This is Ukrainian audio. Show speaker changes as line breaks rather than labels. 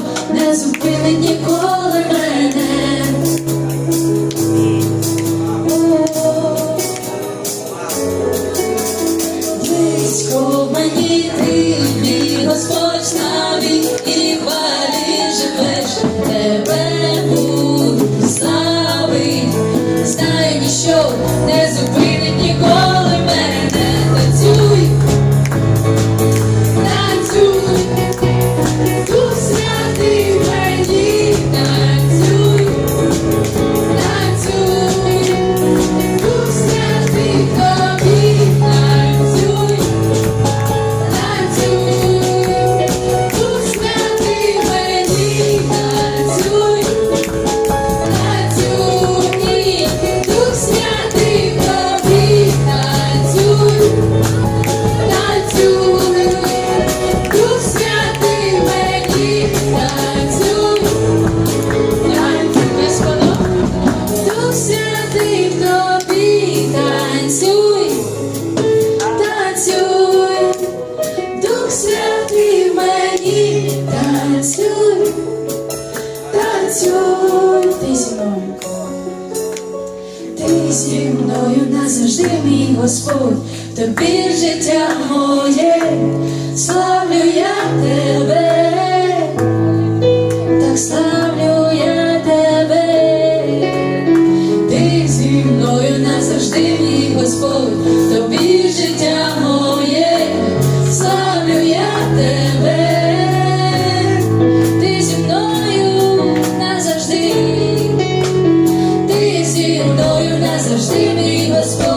Não. ти мій Господь, тобі життя моє, славлю я тебе, так славлю я тебе, ти зі мною назавжди, мій Господь, тобі життя моє, славлю я тебе. Deus foi